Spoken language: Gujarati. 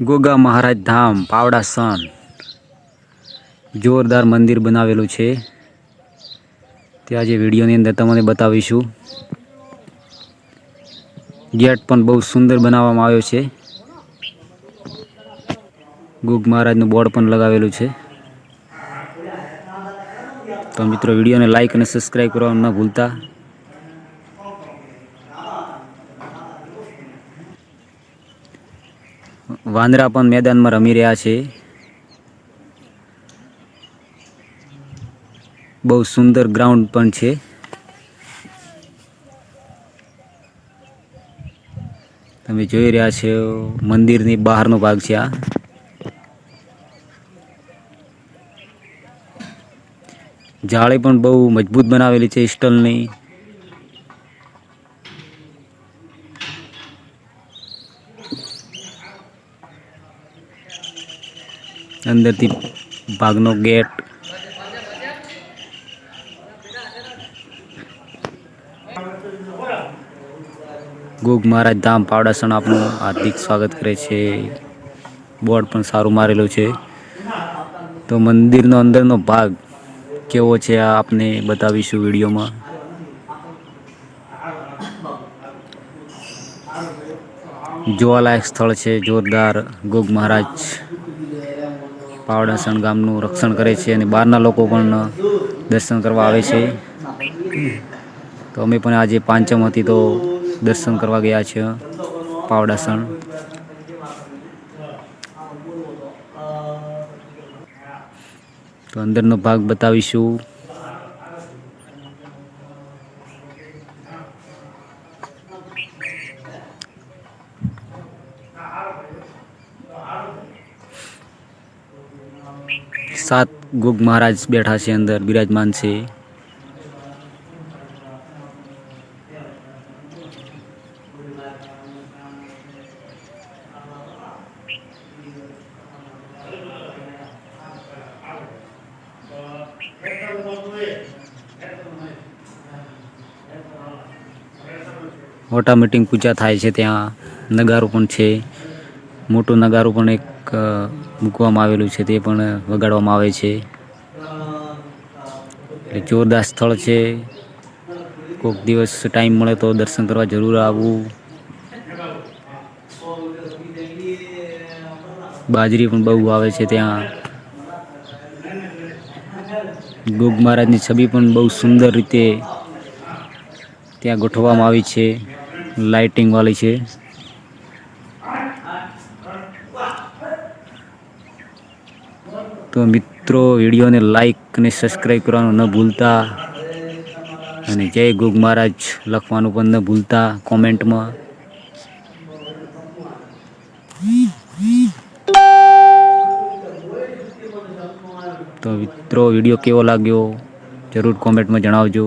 ગોગા મહારાજ ધામ, પાવડા સન. જોરદાર મંદિર બનાવેલું છે. તે આજે વિડીયોની અંદર તમને બતાવીશું. ગેટ પણ બહુ સુંદર બનાવવામાં આવ્યો છે. ગોગ મહારાજનું બોર્ડ પણ લગાવેલું છે. તો મિત્રો, વિડીયોને લાઈક અને સબસ્ક્રાઈબ કરવાનું ન ભૂલતા. વાંદરા પણ મેદાનમાં રમી રહ્યા છે. બહુ સુંદર ગ્રાઉન્ડ પણ છે. તમે જોઈ રહ્યા છો, મંદિરની બહારનો ભાગ છે આ. જાળી પણ બહુ મજબૂત બનાવેલી છે સ્ટલની. અંદરથી ભાગનો ગેટ. ગોગ મહારાજ ધામ પાવડાસણ આપનું હાર્દિક સ્વાગત કરે છે. બોર્ડ પણ સારું મારેલું છે. તો મંદિરનો અંદરનો ભાગ કેવો છે આ આપને બતાવીશું વિડીયોમાં. જોવાલાયક સ્થળ છે, જોરદાર. ગોગ મહારાજ પાવડાસણ ગામનું રક્ષણ કરે છે અને બહારના લોકો પણ દર્શન કરવા આવે છે. તો અમે પણ આજે પાંચમ હતી તો દર્શન કરવા ગયા છીએ પાવડાસણ. તો અંદરનો ભાગ બતાવીશું. સાત ગોગ મહારાજ બેઠા છે અંદર, બિરાજમાન છે. ઓટોમેટિક પૂજા થાય છે ત્યાં, નગારો પણ છે. મોટું નગારું પણ એક મૂકવામાં આવેલું છે, તે પણ વગાડવામાં આવે છે. એટલે જોરદાર સ્થળ છે. કોઈક દિવસ ટાઈમ મળે તો દર્શન કરવા જરૂર આવવું બાજરી પણ બહુ આવે છે ત્યાં. ગોગ મહારાજની છબી પણ બહુ સુંદર રીતે ત્યાં ગોઠવવામાં આવી છે. લાઇટિંગ વાળી છે. તો મિત્રો, વિડીયોને લાઈક અને સબસ્ક્રાઈબ કરવાનું ન ભૂલતા. અને જય ગુગ મહારાજ લખવાનું પણ ન ભૂલતા કોમેન્ટમાં. તો મિત્રો, વીડિયો કેવો લાગ્યો? જરૂર કોમેન્ટમાં જણાવજો.